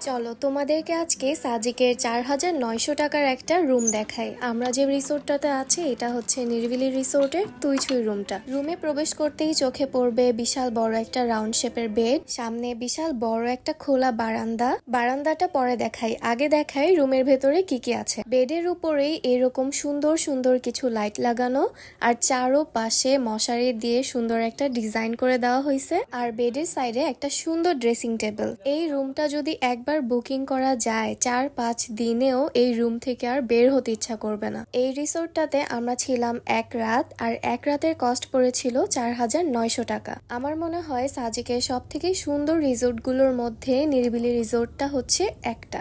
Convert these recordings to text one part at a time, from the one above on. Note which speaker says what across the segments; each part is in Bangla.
Speaker 1: চলো, তোমাদেরকে আজকে সাজিকের চার হাজার নয়শো টাকার একটা রুম দেখাই। আমরা যে রিসোর্টটাতে আছি, এটা হচ্ছে নিরিবিলি রিসোর্টের তুইছুই রুমটা। রুমে প্রবেশ করতেই চোখে পড়বে বিশাল বড় একটা রাউন্ড শেপের বেড, সামনে বিশাল বড় একটা খোলা বারান্দা। বারান্দাটা পরে দেখাই। আগে দেখাই রুমের ভেতরে কি কি আছে। বেডের উপরেই এরকম সুন্দর সুন্দর কিছু লাইট লাগানো আর চারো পাশে মশারি দিয়ে সুন্দর একটা ডিজাইন করে দেওয়া হয়েছে আর বেডের সাইডে একটা সুন্দর ড্রেসিং টেবিল। এই রুমটা যদি একবার বুকিং করা যায় চার পাঁচ দিনেও এই রুম থেকে আর বের হতে ইচ্ছা করবে না। এই রিসোর্টটাতে আমরা ছিলাম এক রাত আর এক রাতের কস্ট পড়েছিল চার হাজার নয়শো টাকা। আমার মনে হয় সাজিকের সব থেকে সুন্দর রিসোর্টগুলোর মধ্যে নিরিবিলি রিসোর্টটা হচ্ছে একটা।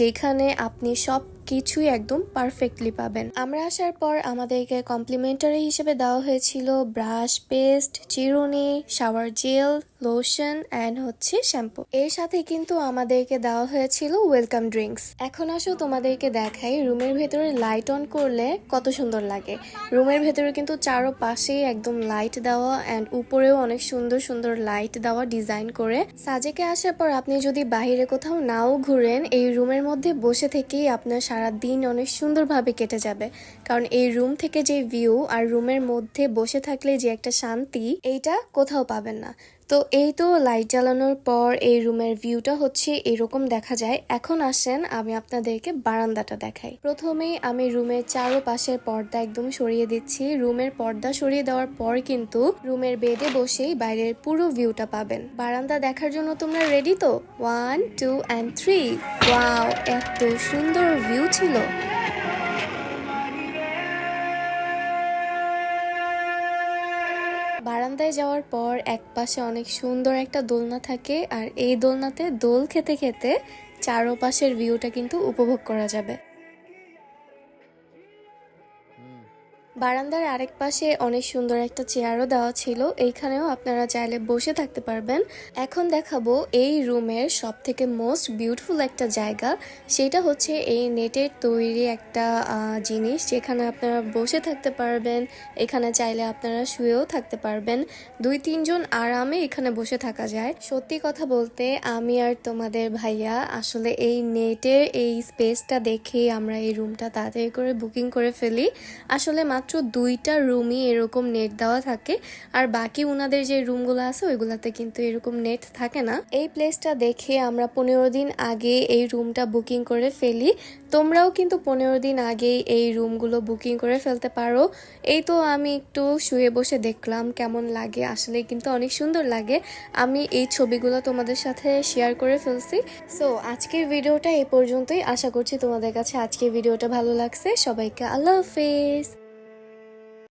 Speaker 1: যেখানে আপনি সব কিছুই একদম পারফেক্টলি পাবেন। আমরা আসার পর আমাদেরকে কমপ্লিমেন্টারি হিসেবে দেওয়া হয়েছিল ব্রাশ পেস্ট চিরুনি শাওয়ার জেল লোশন অ্যান্ড হচ্ছে শ্যাম্পু এর সাথে কিন্তু আমাদেরকে দেওয়া হয়েছিল ওয়েলকাম ড্রিঙ্কস এখন আসো তোমাদেরকে দেখাই রুমের ভেতরে লাইট অন করলে কত সুন্দর লাগে। রুমের ভেতরে কিন্তু চারো পাশেই একদম লাইট দেওয়া অ্যান্ড উপরেও অনেক সুন্দর সুন্দর লাইট দেওয়া ডিজাইন করে। সাজেকে আসার পর আপনি যদি বাইরে কোথাও নাও ঘুরেন, এই রুমের মধ্যে বসে থেকেই আপনার সারা দিন অনেক সুন্দরভাবে কেটে যাবে। কারণ এই রুম থেকে যে ভিউ আর রুমের মধ্যে বসে থাকলে যে একটা শান্তি, এইটা কোথাও পাবেন না। তো এই তো লাইট জ্বালানোর পর এই রুমের ভিউটা হচ্ছে এরকম দেখা যায়। এখন আসেন, আমি আপনাদেরকে বারান্দাটা দেখাই। প্রথমেই আমি রুমের চারো পাশের পর্দা একদম সরিয়ে দিচ্ছি। রুমের পর্দা সরিয়ে দেওয়ার পর কিন্তু রুমের বেডে বসেই বাইরের পুরো ভিউটা পাবেন। বারান্দা দেখার জন্য তোমরা রেডি তো? One two and three wow এত সুন্দর ভিউ ছিল। বারান্দায় যাওয়ার পর এক পাশে অনেক সুন্দর একটা দোলনা থাকে আর এই দোলনাতে দোল খেতে খেতে চারোপাশের ভিউটা কিন্তু উপভোগ করা যাবে। বারান্দার আরেক পাশে অনেক সুন্দর একটা চেয়ারও দেওয়া ছিল। এইখানেও আপনারা চাইলে বসে থাকতে পারবেন। এখন দেখাবো এই রুমের সব থেকে মোস্ট বিউটিফুল একটা জায়গা। সেটা হচ্ছে এই নেটের তৈরি একটা জিনিস। যেখানে আপনারা বসে থাকতে পারবেন। এখানে চাইলে আপনারা শুয়েও থাকতে পারবেন। দুই, তিনজন আরামে এখানে বসে থাকা যায়। সত্যি কথা বলতে আমি আর তোমাদের ভাইয়া আসলে এই নেটের এই স্পেসটা দেখে আমরা এই রুমটা তাড়াতাড়ি করে বুকিং করে ফেলি। আসলে মাত্র দুইটা রুমই এরকম নেট দেওয়া থাকে। আর বাকি উনাদের যে রুমগুলো আছে, ওইগুলাতে কিন্তু এরকম নেট থাকে না। এই প্লেসটা দেখে আমরা পনেরো দিন আগে এই রুমটা বুকিং করে ফেলি। তোমরাও কিন্তু পনেরো দিন আগেই এই রুমগুলো বুকিং করে ফেলতে পারো। এই তো আমি একটু শুয়ে বসে দেখলাম কেমন লাগে। আসলে কিন্তু অনেক সুন্দর লাগে। আমি এই ছবিগুলো তোমাদের সাথে শেয়ার করে ফেলছি। সো আজকের ভিডিওটা এই পর্যন্তই। আশা করছি তোমাদের কাছে আজকের ভিডিওটা ভালো লাগছে। সবাইকে আল্লাহ হাফেজ।